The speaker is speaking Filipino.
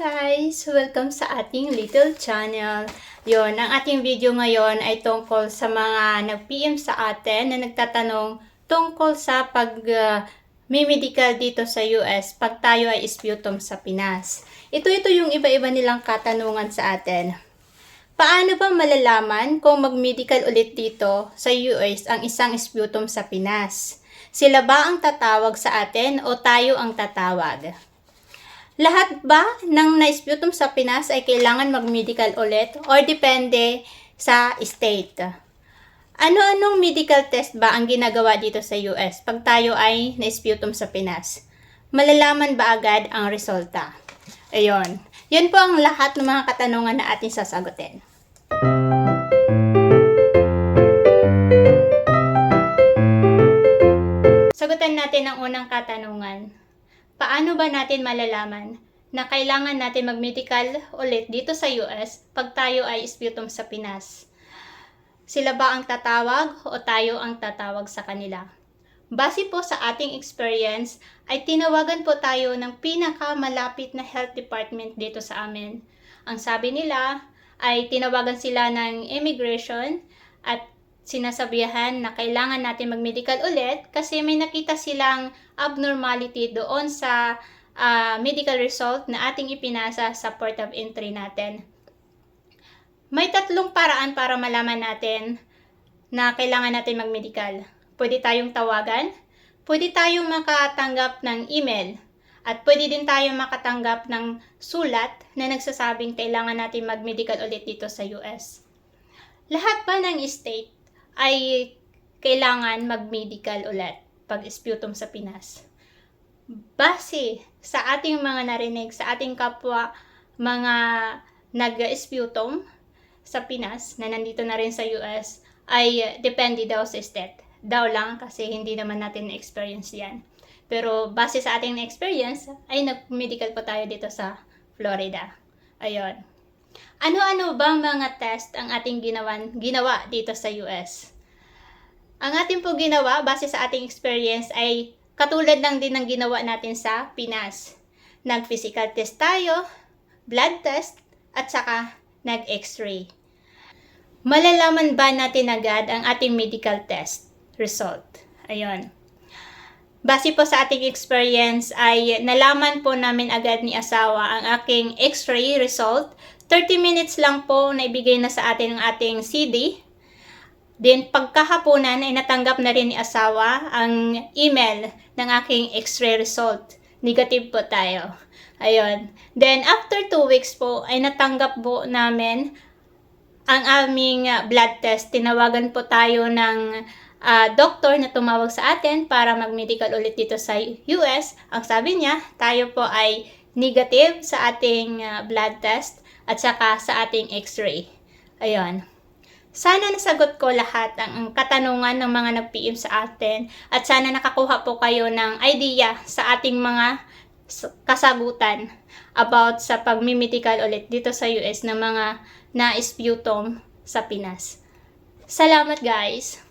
guys! Welcome sa ating little channel. Yon, ang ating video ngayon ay tungkol sa mga nag-PM sa atin na nagtatanong tungkol sa pag uh, may medical dito sa US pag tayo ay sputum sa Pinas. Ito-ito yung iba-iba nilang katanungan sa atin. Paano ba malalaman kung mag-medical ulit dito sa US ang isang sputum sa Pinas? Sila ba ang tatawag sa atin o tayo ang tatawag? Lahat ba ng na-sputum sa Pinas ay kailangan mag-medical ulit or depende sa state? Ano-anong medical test ba ang ginagawa dito sa US pag tayo ay na-sputum sa Pinas? Malalaman ba agad ang resulta? Ayun. Yan po ang lahat ng mga katanungan na ating sasagutin. Sagutan natin ang unang katanungan. Paano ba natin malalaman na kailangan natin mag-medical ulit dito sa US pag tayo ay sputum sa Pinas? Sila ba ang tatawag o tayo ang tatawag sa kanila? Base po sa ating experience, ay tinawagan po tayo ng pinakamalapit na health department dito sa amin. Ang sabi nila ay tinawagan sila ng immigration at sinasabihan na kailangan natin mag-medical ulit kasi may nakita silang abnormality doon sa uh, medical result na ating ipinasa sa port of entry natin. May tatlong paraan para malaman natin na kailangan natin mag-medical. Pwede tayong tawagan, pwede tayong makatanggap ng email, at pwede din tayong makatanggap ng sulat na nagsasabing kailangan natin mag-medical ulit dito sa US. Lahat ba ng state ay kailangan mag-medical ulit pag sputum sa Pinas. Base sa ating mga narinig, sa ating kapwa mga nag-sputum sa Pinas na nandito na rin sa US, ay depende daw sa state. Daw lang kasi hindi naman natin na-experience yan. Pero base sa ating experience, ay nag-medical po tayo dito sa Florida. Ayun. Ano-ano bang mga test ang ating ginawan, ginawa dito sa US? Ang ating po ginawa, base sa ating experience, ay katulad lang din ng ginawa natin sa Pinas. Nag-physical test tayo, blood test, at saka nag-x-ray. Malalaman ba natin agad ang ating medical test result? Ayun. Base po sa ating experience ay nalaman po namin agad ni asawa ang aking x-ray result 30 minutes lang po na ibigay na sa atin ang ating CD. Then, pagkahaponan ay natanggap na rin ni asawa ang email ng aking x-ray result. Negative po tayo. Ayun. Then, after 2 weeks po, ay natanggap po namin ang aming uh, blood test. Tinawagan po tayo ng uh, doktor na tumawag sa atin para mag-medical ulit dito sa US. Ang sabi niya, tayo po ay negative sa ating uh, blood test at saka sa ating x-ray. Ayun. Sana nasagot ko lahat ang katanungan ng mga nag-PM sa atin at sana nakakuha po kayo ng idea sa ating mga kasagutan about sa pagmimedical ulit dito sa US ng mga na-sputum sa Pinas. Salamat guys!